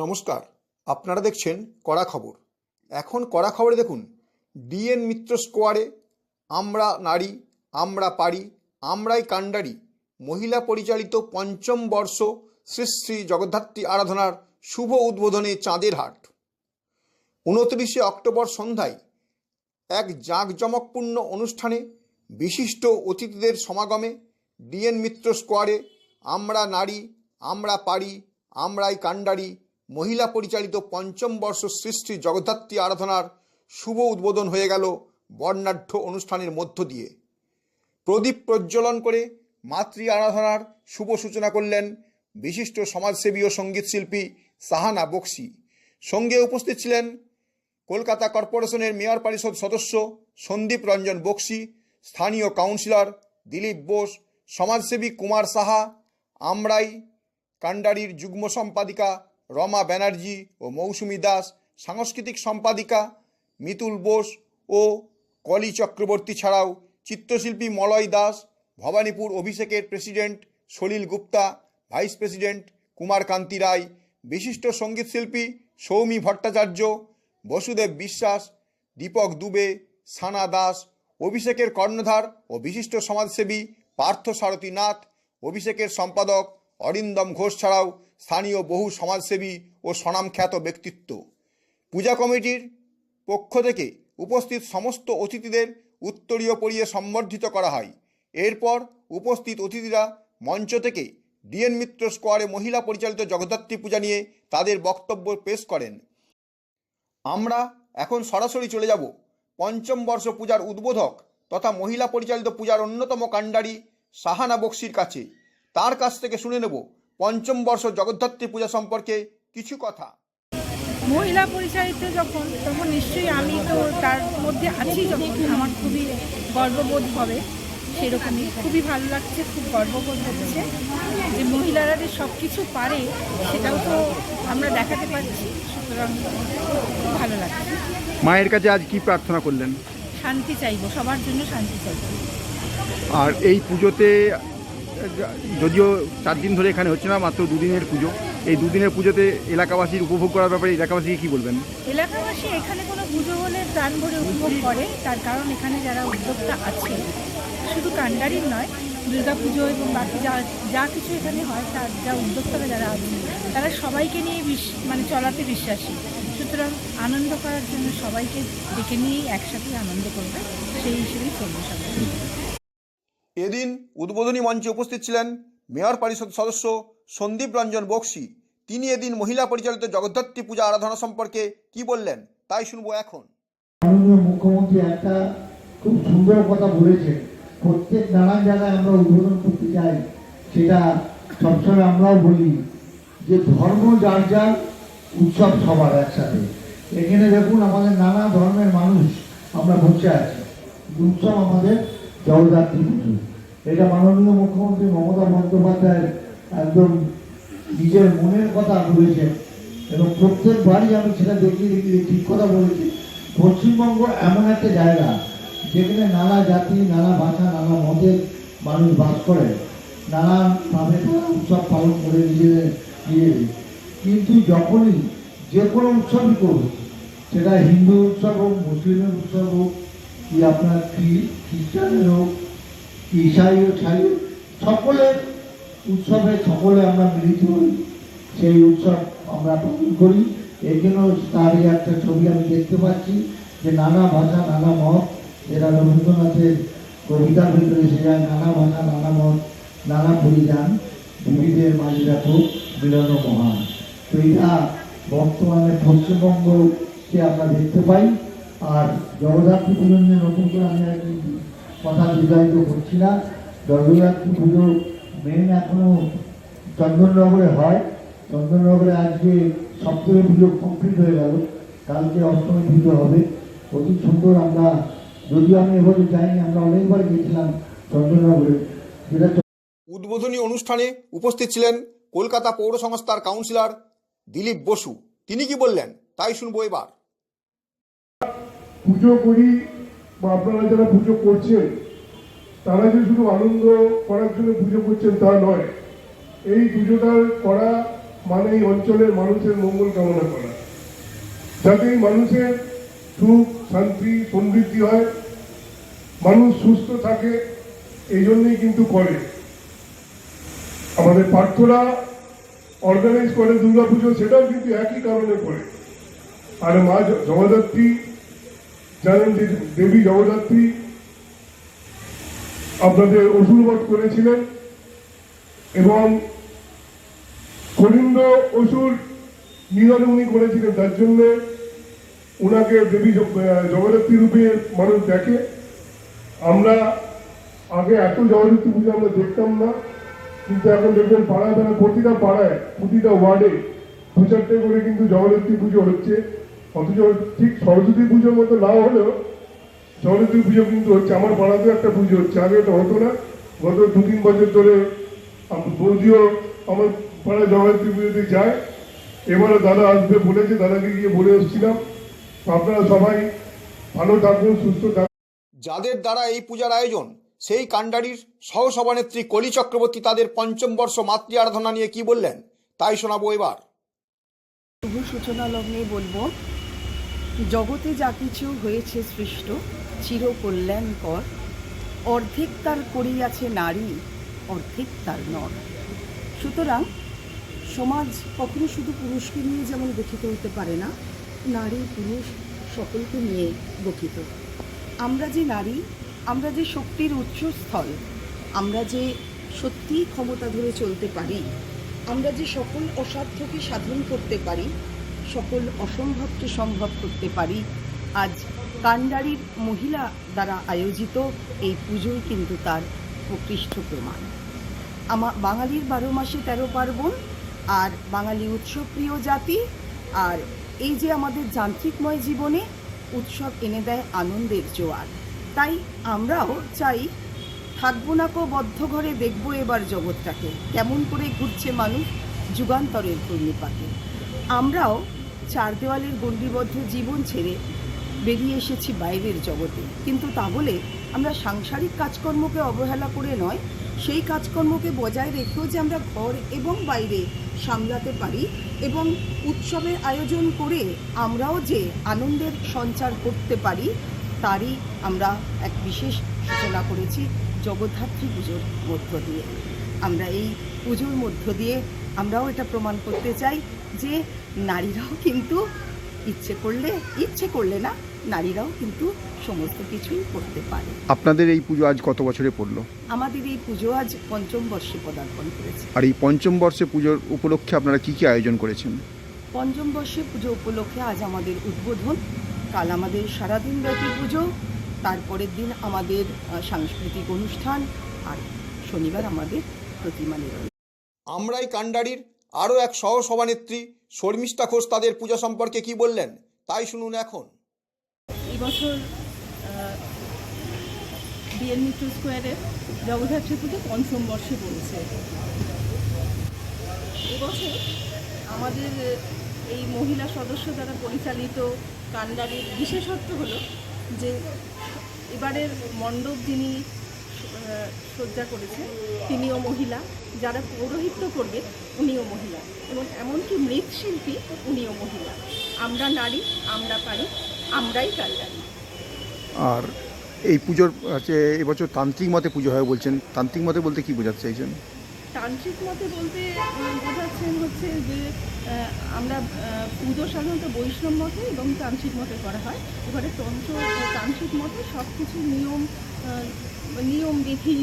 নমস্কার, আপনারা দেখছেন কড়া খবর। এখন কড়া খবরে দেখুন, ডিএন মিত্র স্কোয়ারে আমরা নারী, আমরা পারি, আমরাই কাণ্ডারি, মহিলা পরিচালিত পঞ্চম বর্ষ শ্রী শ্রী জগদ্ধাত্রী আরাধনার শুভ উদ্বোধনে চাঁদের হাট। উনত্রিশে অক্টোবর সন্ধ্যায় এক জাঁকজমকপূর্ণ অনুষ্ঠানে বিশিষ্ট অতিথিদের সমাগমে ডিএন মিত্র স্কোয়ারে আমরা নারী, আমরা পারি, আমরাই কাণ্ডারি মহিলা পরিচালিত পঞ্চম বর্ষ সৃষ্টি জগদ্ধাত্রী আরাধনার শুভ উদ্বোধন হয়ে গেল বর্ণাঢ্য অনুষ্ঠানের মধ্য দিয়ে। প্রদীপ প্রজ্বলন করে মাতৃ আরাধনার শুভ সূচনা করলেন বিশিষ্ট সমাজসেবী ও সঙ্গীতশিল্পী সাহানা বক্সি। সঙ্গে উপস্থিত ছিলেন কলকাতা কর্পোরেশনের মেয়র পরিষদ সদস্য সন্দীপ রঞ্জন বক্সি, স্থানীয় কাউন্সিলর দিলীপ বোস, সমাজসেবী কুমার সাহা, আমরাই, কান্ডারির যুগ্ম সম্পাদিকা রমা ব্যানার্জি ও মৌসুমী দাস, সাংস্কৃতিক সম্পাদিকা মিতুল বোস ও কলি চক্রবর্তী ছাড়াও চিত্রশিল্পী মলয় দাস, ভবানীপুর অভিষেকের president Salil Gupta, vice president Kumar Kanti Roy, বিশিষ্ট সঙ্গীতশিল্পী সৌমি ভট্টাচার্য, বসুদেব বিশ্বাস, দীপক দুবে, সানা দাস, অভিষেকের কর্ণধার ও বিশিষ্ট সমাজসেবী পার্থ সারথী নাথ, অভিষেকের সম্পাদক অরিন্দম ঘোষ ছাড়াও স্থানীয় বহু সমাজসেবী ও স্বনামখ্যাত ব্যক্তিত্ব। পূজা কমিটির পক্ষ থেকে উপস্থিত সমস্ত অতিথিদের উত্তরীয় পরিয়ে সম্বর্ধিত করা হয়। এরপর উপস্থিত অতিথিরা মঞ্চ থেকে ডিএন মিত্র স্কোয়ারে মহিলা পরিচালিত জগদ্ধাত্রী পূজা নিয়ে তাদের বক্তব্য পেশ করেন। আমরা এখন সরাসরি চলে যাব পঞ্চম বর্ষ পূজার উদ্বোধক তথা মহিলা পরিচালিত পূজার অন্যতম কাণ্ডারি সাহানা বক্সির কাছে। তার কাছ থেকে শুনে নেব পঞ্চম বর্ষ জগদ্ধাত্রী পূজা সম্পর্কে কিছু কথা। মহিলা পরিচালিত যখন তখন নিশ্চয়ই আমি তো তার মধ্যে আছি যখন। আমার খুবই গর্ববোধ হবে সেরকমই। খুবই ভালো লাগছে খুব গর্ববোধ হচ্ছে যে মহিলারা যে সব কিছু পারে সেটাও তো আমরা দেখাতে পারছি সুতরাং খুব ভালো লাগছে। মায়ের কাছে আজ কি প্রার্থনা করলেন? শান্তি চাইব সবার জন্য শান্তি চাইব। আর এই পুজোতে যদিও চার দিন ধরে এখানে হচ্ছে না, মাত্র দুদিনের পুজো। এই দুদিনের পুজোতে এলাকাবাসীর উপভোগ করার ব্যাপারে এলাকাবাসীকে কি বলবেন? এলাকাবাসী এখানে কোনো পুজো হলে প্রাণ ভরে উপভোগ করে, তার কারণ এখানে যারা উদ্যোক্তা আছে, শুধু কান্ডারির নয় দুর্গা পুজো এবং বাকি যা যা কিছু এখানে হয়, তার যা উদ্যোক্তারা যারা আছে তারা সবাইকে নিয়ে বিশ- মানে চলাতে বিশ্বাসী। সুতরাং আনন্দ করার জন্য সবাইকে ডেকে নিয়েই একসাথে আনন্দ করবে, সেই হিসেবেই চলবে সবাই এদিন উদ্বোধনী মঞ্চে উপস্থিত ছিলেন মেয়র পরিষদ সদস্য সন্দীপ রঞ্জন বক্সি। তিনি এদিন মহিলা পরিচালিত জগদ্ধাত্রী পূজা আরাধনা সম্পর্কে কি বললেন, তাই শুনব এখন। মুখ্যমন্ত্রী একটা খুব সুন্দর কথা বলেছেন, প্রত্যেক নানান জায়গায় আমরা উদ্বোধন করতে চাই, সেটা সবসময় আমরাও বলি যে ধর্ম যার যার উৎসব সবার একসাথে। এখানে দেখুন আমাদের নানা ধর্মের মানুষ আমরা বসে আছি। উৎসব আমাদের জগদ্ধাত্রী পুজো এটা মাননীয় মুখ্যমন্ত্রী মমতা বন্দ্যোপাধ্যায়ের একদম নিজের মনের কথা বলেছেন এবং প্রত্যেকবারই আমি সেটা দেখি দেখিয়ে ঠিক কথা বলেছি। পশ্চিমবঙ্গ এমন একটা জায়গা যেখানে নানা জাতি, নানা ভাষা, নানা মতের মানুষ বাস করে। নানানভাবে তারা উৎসব পালন করে নিজেদের নিজেদের কিন্তু যখনই যে কোনো উৎসবই করুক, সেটা হিন্দু উৎসব হোক, মুসলিমের উৎসব হোক কি আপনার খ্রি- খ্রিস্টানের হোক ইসাই হোক, ছাই সকলের উৎসবে সকলে আমরা মিলিত হই। সেই উৎসব আমরা পালন করি। এই জন্য তারই একটা ছবি আমি দেখতে পাচ্ছি যে নানা ভাষা, নানা মত। যেটা রবীন্দ্রনাথের কবিতার ভিতরে এসে যায়, নানা ভাষা, নানা মত, নানা পরিধান বিবিধের মাঝে দেখো মিলন মহান। তো এটা বর্তমানে পশ্চিমবঙ্গকে আমরা দেখতে পাই। আর জগদ্ধাত্রী পুজো নিয়ে নতুন করে আমি আর কথা দীর্ঘায়িত করছি না। জগদ্ধাত্রী পুজো মেন এখনও চন্দননগরে হয়। চন্দননগরে আজকে সপ্তমী পুজো কমপ্লিট হয়ে গেল। কালকে অষ্টমী পুজো হবে। অতি সুন্দর আমরা, যদিও আমি এবারে যাইনি, আমরা অনেকবার গিয়েছিলাম চন্দননগরে। যেটা উদ্বোধনী অনুষ্ঠানে উপস্থিত ছিলেন কলকাতা পৌর সংস্থার কাউন্সিলর দিলীপ বসু। তিনি কি বললেন? তাই শুনব এবার। পুজো করি বা আপনারা যারা পুজো করছেন, তারা যে শুধু আনন্দ করার জন্য পুজো করছেন তা নয়, এই পুজোটা করা মানে এই অঞ্চলের মানুষের মঙ্গল কামনা করা। যাতে এই মানুষের সুখ, শান্তি, সমৃদ্ধি হয়, মানুষ সুস্থ থাকে, এই জন্যই কিন্তু করে। আমাদের পার্থরা অর্গানাইজ করে দুর্গাপুজো, সেটাও কিন্তু একই কারণে করে। আর মা জগদ্ধাত্রী জানেন দেবী জগদ্ধাত্রী আপনাদের অসুরবধ করেছিলেন এবং কলিঙ্গ অসুর নিধন উনি করেছিলেন, তার জন্য ওনাকে দেবী জগদ্ধাত্রী রূপে মানুষ দেখে। আমরা আগে এত জগদ্ধাত্রী পুজো আমরা দেখতাম না, কিন্তু এখন দেখবেন পাড়ায় পাড়ায় প্রতিটা পাড়ায়, প্রতিটা ওয়ার্ডে দু চারটে করে কিন্তু জগদ্ধাত্রী পুজো হচ্ছে। অথচ ঠিক সরস্বতী পুজোর মতো না হলেও জগদ্ধাত্রী পুজো কিন্তু হচ্ছে আমার পাড়াতেও একটা পুজো হচ্ছে। আগে এটা হতো না। গত দু তিন বছর ধরে বৌদিও আমার পাড়ায় জগদ্ধাত্রী পুজোতে যায়। এবারে দাদা আসবে বলেছে দাদাকে গিয়ে বলে এসেছিলাম। আপনারা সবাই ভালো থাকুন সুস্থ থাকুন। যাদের দ্বারা এই পূজার আয়োজন সেই কাণ্ডারির সহসভানেত্রী কলি চক্রবর্তী তাদের পঞ্চম বর্ষ মাতৃ আরাধনা নিয়ে কি বললেন তাই শোনাবো এবার। শুভ সূচনা লগ্নে বলব জগতে যা কিছু হয়েছে সৃষ্ট চির কল্যাণকর অর্ধেক তার করিয়াছে নারী, অর্ধেক তার নর। সুতরাং সমাজ কখনো শুধু পুরুষকে নিয়ে যেমন গঠিত হতে পারে না, নারী, পুরুষ সকলকে নিয়ে গঠিত। আমরা যে নারী, আমরা যে শক্তির উচ্চস্থল আমরা যে সত্যিই ক্ষমতা ধরে চলতে পারি, আমরা যে সকল অসাধ্যকে সাধন করতে পারি সকল অসম্ভবকে সম্ভব করতে পারি, আজ কান্ডারির মহিলা দ্বারা আয়োজিত এই পুজোই কিন্তু তার প্রকৃষ্ট প্রমাণ। আমা বাঙালির বারো মাসে তেরো পার্বণ, আর বাঙালি উৎসবপ্রিয় জাতি, আর এই যে আমাদের যান্ত্রিকময় জীবনে উৎসব এনে দেয় আনন্দের জোয়ার। তাই আমরাও চাই থাকব না কো বদ্ধ ঘরে, দেখব এবার জগৎটাকে। কেমন করে ঘুরছে মানুষ যুগান্তরের ঘূর্ণিপাকে আমরাও চার দেওয়ালের গণ্ডিবদ্ধ জীবন ছেড়ে বেরিয়ে এসেছি বাইরের জগতে। কিন্তু তা বলে আমরা সাংসারিক কাজকর্মকে অবহেলা করে নয়, সেই কাজকর্মকে বজায় রেখেও যে আমরা ঘর এবং বাইরে সামলাতে পারি এবং উৎসবের আয়োজন করে আমরাও যে আনন্দের সঞ্চার করতে পারি, তারই আমরা এক বিশেষ সূচনা করেছি জগদ্ধাত্রী পুজোর মধ্য দিয়ে। আমরা এই পুজোর মধ্য দিয়ে আমরাও এটা প্রমাণ করতে চাই যে নারীরাও কিন্তু ইচ্ছে করলে ইচ্ছে করলে না নারীরাও কিন্তু সমস্ত কিছুই করতে পারে। আপনাদের এই পুজো আজ কত বছরে পড়ল? আমাদের এই পুজো আজ পঞ্চম বর্ষে পদার্পণ করেছে। আর এই পঞ্চম বর্ষে পুজোর উপলক্ষে আপনারা কি কি আয়োজন করেছেন? পঞ্চম বর্ষে পুজো উপলক্ষে আজ আমাদের উদ্বোধন কাল আমাদের সারাদিন ব্যাপী পুজো তারপরের দিন আমাদের সাংস্কৃতিক অনুষ্ঠান আর শনিবার আমাদের প্রতিমা নিরঞ্জন আমরাই কাণ্ডারির আরও এক সহসভানেত্রী শর্মিষ্ঠা ঘোষ তাদের পূজা সম্পর্কে কি বললেন, তাই শুনুন এখন। এবছর বিএন মিত্র স্কোয়ারের জগদ্ধাত্রী পুজো পঞ্চম বর্ষে পড়েছে। এবছর আমাদের এই মহিলা সদস্য দ্বারা পরিচালিত কান্ডারির বিশেষত্ব হলো যে, এবারের মণ্ডপ যিনি সজ্জা করেছেন তিনিও মহিলা। যারা পৌরোহিত্য করবে উনিও মহিলা। এবং এমনকি মৃৎশিল্পী উনিও মহিলা। আমরা নারী আমরা পারি আমরাই কান্ডারি আর এই পুজোর হচ্ছে এবছর তান্ত্রিক মতে পুজো হয় বলছেন। তান্ত্রিক মতে বলতে কি বোঝাতে চাইছেন? তান্ত্রিক মতে বলতে বোঝাচ্ছেন হচ্ছে যে আমরা পুজো সাধারণত বৈষ্ণব মতে এবং তান্ত্রিক মতে করা হয়। এবারে তন্ত্র তান্ত্রিক মতে সব কিছু নিয়ম নিয়ম বিধি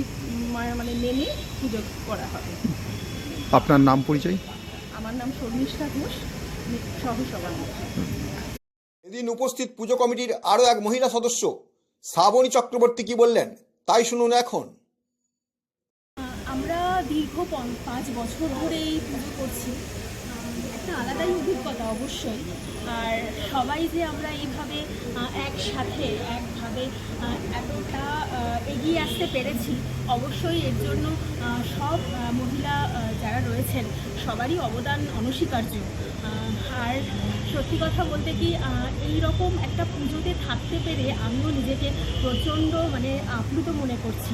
মানে মেনে পুজো করা হবে। আপনার নাম পরিচয়? আমার নাম শর্মিষ্ঠা ঘোষ সহসভাপতি। এদিন উপস্থিত পুজো কমিটির আরও এক মহিলা সদস্য শ্রাবণী চক্রবর্তী কি বললেন? তাই শুনুন এখন। আমরা দীর্ঘ পাঁচ বছর ধরে এই পুজো করছি। একটা আলাদাই অভিজ্ঞতা অবশ্যই। আর সবাই যে আমরা এইভাবে একসাথে, একভাবে এতটা এগিয়ে আসতে পেরেছি, অবশ্যই এর জন্য সব মহিলা যারা রয়েছেন, সবারই অবদান অনস্বীকার্য। আর সত্যি কথা বলতে কি এই রকম একটা পুজোতে থাকতে পেরে আমিও নিজেকে প্রচণ্ড মানে আপ্লুত মনে করছি।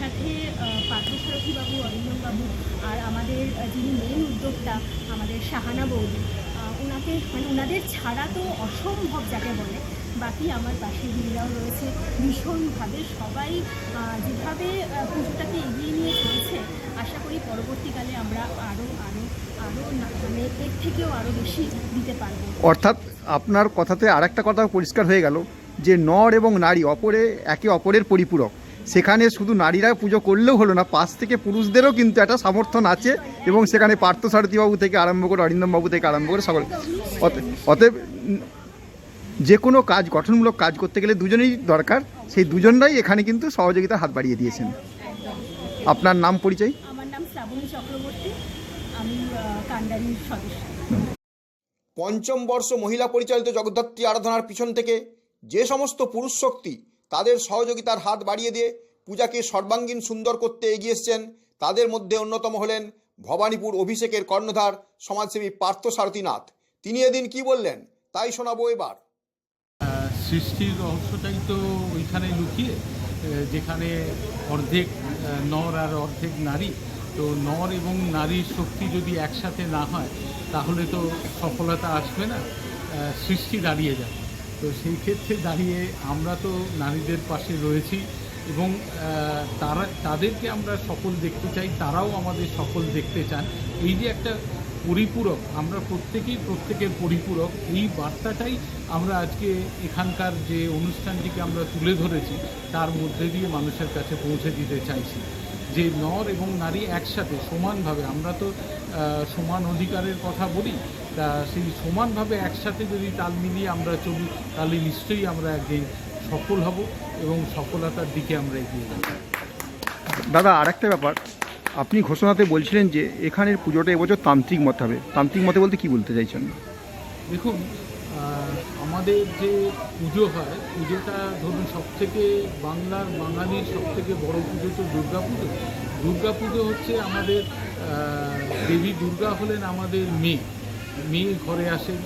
সাথে আহ, পার্থ পার্থসারথী বাবু অরিন্দম বাবু আর আমাদের যিনি মেন উদ্যোক্তা আমাদের শাহানা বৌদি ওনাকে মানে ওনাদের ছাড়া তো অসম্ভব যাকে বলে। বাকি আমার পাশে দিদিরাও রয়েছে। ভীষণভাবে সবাই যেভাবে পুজোটাকে এগিয়ে নিয়ে চলছে আশা করি পরবর্তীকালে আমরা আরও আরও আরও মানে এর থেকেও আরও বেশি দিতে পারব। অর্থাৎ আপনার কথাতে আরেকটা কথা পরিষ্কার হয়ে গেল যে নর এবং নারী অপরে একে অপরের পরিপূরক। সেখানে শুধু নারীরা পুজো করলেও হলো না পাশ থেকে পুরুষদেরও কিন্তু একটা সমর্থন আছে এবং সেখানে পার্থসারথীবাবু থেকে আরম্ভ করে অরিন্দমবাবু থেকে আরম্ভ করে সকল অতএব যে কোনো কাজ গঠনমূলক কাজ করতে গেলে দুজনেই দরকার। সেই দুজনরাই এখানে কিন্তু সহযোগিতার হাত বাড়িয়ে দিয়েছেন। আপনার নাম পরিচয়? আমার নাম শ্রাবণী চক্রবর্তী। আমি আহ, কান্ডারির সদস্য। পঞ্চম বর্ষ মহিলা পরিচালিত জগদ্ধাত্রী আরাধনার পিছন থেকে যে সমস্ত পুরুষ শক্তি তাদের সহযোগিতার হাত বাড়িয়ে দিয়ে পূজাকে সর্বাঙ্গীন সুন্দর করতে এগিয়ে এসছেন। তাদের মধ্যে অন্যতম হলেন ভবানীপুর অভিষেকের কর্ণধার সমাজসেবী পার্থ সারথীনাথ। তিনি এদিন কি বললেন, তাই শোনাবো এবার। সৃষ্টির রহস্যটাই তো ওইখানে লুকিয়ে যেখানে অর্ধেক নর আর অর্ধেক নারী। তো নর এবং নারীর শক্তি যদি একসাথে না হয়, তাহলে তো সফলতা আসবে না। সৃষ্টি দাঁড়িয়ে যাবে। তো সেই ক্ষেত্রে দাঁড়িয়ে আমরা তো নারীদের পাশে রয়েছি এবং তারা, তাদেরকে আমরা সফল দেখতে চাই, তারাও আমাদের সফল দেখতে চান। এই যে একটা পরিপূরক, আমরা প্রত্যেকেই প্রত্যেকের পরিপূরক, এই বার্তাটাই আমরা আজকে এখানকার যে অনুষ্ঠানটিকে আমরা তুলে ধরেছি, তার মধ্যে দিয়ে মানুষের কাছে পৌঁছে দিতে চাইছি। যে নর এবং নারী একসাথে সমানভাবে, আমরা তো সমান অধিকারের কথা বলি তা সেই সমানভাবে একসাথে যদি তাল মিলিয়ে আমরা চলি তাহলে নিশ্চয়ই আমরা একদিন সফল হব এবং সফলতার দিকে আমরা এগিয়ে যাব। দাদা আরেকটা ব্যাপার। আপনি ঘোষণাতে বলছিলেন যে এখানের পুজোটা এবছর তান্ত্রিক মত হবে। তান্ত্রিক মতে বলতে কি বলতে চাইছেন? দেখুন আমাদের যে পুজো হয় পুজোটা ধরুন সবথেকে বাংলার বাঙালির সবথেকে বড় পুজো তো দুর্গা পুজো। দুর্গা পুজো হচ্ছে আমাদের দেবী দুর্গা হলেন আমাদের মেয়ে। মেয়ে ঘরে আসেন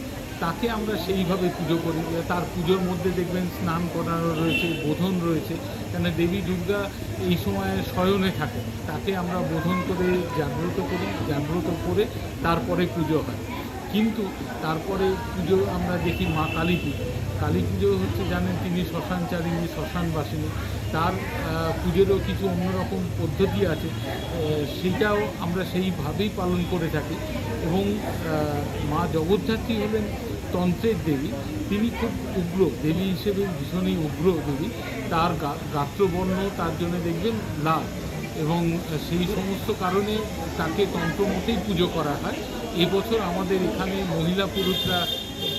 তাকে আমরা সেইভাবে পুজো করি। তার পুজোর মধ্যে দেখবেন স্নান করানো রয়েছে, বোধন রয়েছে কেন দেবী দুর্গা এই সময় শয়নে থাকে তাকে আমরা বোধন করে জাগ্রত করি, জাগ্রত করে তারপরে পুজো হয়। কিন্তু তারপরে পুজো আমরা দেখি মা কালী পুজো। কালী পুজো হচ্ছে জানেন তিনি শ্মশানচারিণী, শ্মশানবাসিনী। তার পুজোরও কিছু অন্যরকম পদ্ধতি আছে সেটাও আমরা সেইভাবেই পালন করে থাকি। এবং মা জগদ্ধাত্রী হলেন তন্ত্রের দেবী, তিনি খুব উগ্র, দেবী হিসেবে ভীষণই উগ্র দেবী। তার গাত্রবর্ণ তার জন্য দেখবেন লাল এবং সেই সমস্ত কারণে তাকে তন্ত্রমতেই পুজো করা হয়। এবছর আমাদের এখানে মহিলা পুরুষরা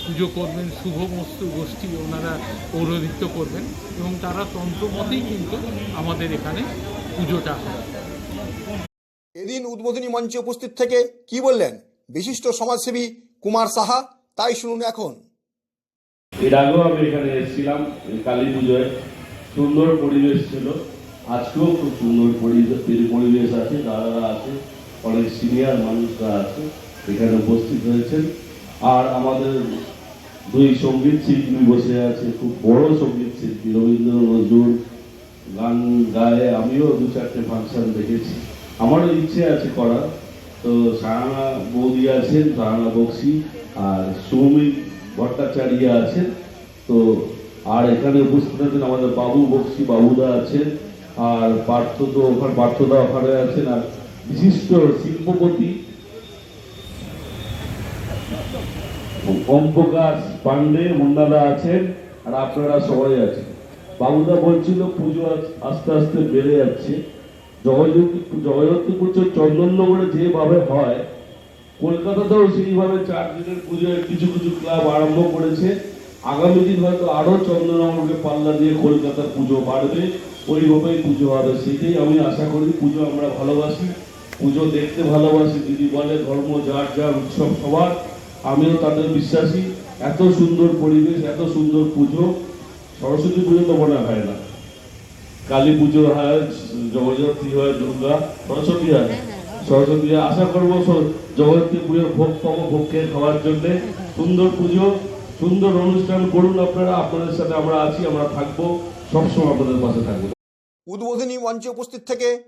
পুজো করবেন শুভমস্তু গোষ্ঠী ওনারা পৌরোহিত্য করবেন এবং তারা তন্ত্রমতেই কিন্তু আমাদের এখানে পুজোটা হয়। এদিন উদ্বোধনী মঞ্চে উপস্থিত থেকে কি বললেন? বিশিষ্ট সমাজসেবী কুমার সাহা তাই শুনুন এখন। এর আগেও আমি এখানে এসেছিলাম কালী পুজোয়। সুন্দর পরিবেশ ছিল। আজকেও খুব সুন্দর পরিবেশ পরিবেশ আছে দাদারা আছে অনেক সিনিয়র মানুষরা আছে এখানে উপস্থিত হয়েছেন। আর আমাদের দুই সংগীত শিল্পী বসে আছে, খুব বড় সংগীত শিল্পী রবীন্দ্র নজরুল গান গায়ে আমিও দু চারটে ফাংশন দেখেছি। আমারও ইচ্ছে আছে করা তো সাহানা বৌদি আছেন, সাহানা বক্সি আর সৌমিক ভট্টাচার্য আছেন। তো আর এখানে উপস্থিত আছেন আমাদের বাবু বক্সি, বাবুদা আছেন আর পার্থ তো ওখানে, পার্থদা ওখানে আছেন আর বিশিষ্ট শিল্পপতি ওম প্রকাশ পান্ডে মুন্নাদা আছেন আর আপনারা সবাই আছেন। বাবুদা বলছিল পুজো আস- আস্তে আস্তে বেড়ে যাচ্ছে। জগজ্যোতি জগদ্ধাত্রী পুজো চন্দননগরে যেভাবে হয়, কলকাতাতেও সেইভাবে চার দিনের পুজোয় কিছু কিছু ক্লাব আরম্ভ করেছে। আগামী দিন হয়তো আরও চন্দ্রনগরকে পাল্লা দিয়ে কলকাতার পুজো বাড়বে। ওইভাবেই পুজো হবে। সেটাই আমি আশা করি। পুজো আমরা ভালোবাসি। পুজো দেখতে ভালোবাসি। দিদি বলে ধর্ম, যার যার উৎসব সবার। আমিও তাদের বিশ্বাসী। এত সুন্দর পরিবেশ এত সুন্দর পুজো। সরস্বতী পুজো তো মনে হয় না। কালী পুজো হয় জগদ্ধাত্রী হয় দুর্গা সরস্বতী হয়। সরস্বতী আশা করব স- পুজোর ভোগ পাবো ভোগ খেয়ে খাওয়ার জন্য সুন্দর পুজো সুন্দর অনুষ্ঠান করুন আপনারা। আপনাদের সাথে আমরা আছি আমরা থাকব সবসময় আপনাদের পাশে থাকব। উদ্বোধনী মঞ্চে উপস্থিত থেকে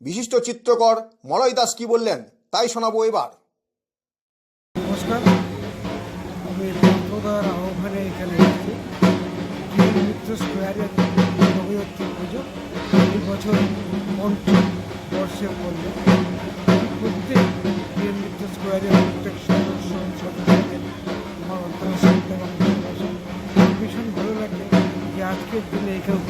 বিশিষ্ট চিত্রকর মলয় দাস কি বললেন তাই শোনাবো এবার। নমস্কার। আমি পাত্রদার আহ্বানে এখানে এসেছি। মিত্র স্কোয়ারের জগদ্ধাত্রী পুজো এই বছর পঞ্চম বর্ষে পড়ল প্রত্যেক প্রিয় মিত্র স্কোয়ারের প্রত্যেক সদস্য সদস্যদের আমার অন্তরাসন্ত এবং ভীষণ ভালো লাগে যে আজকের দিনে এখানে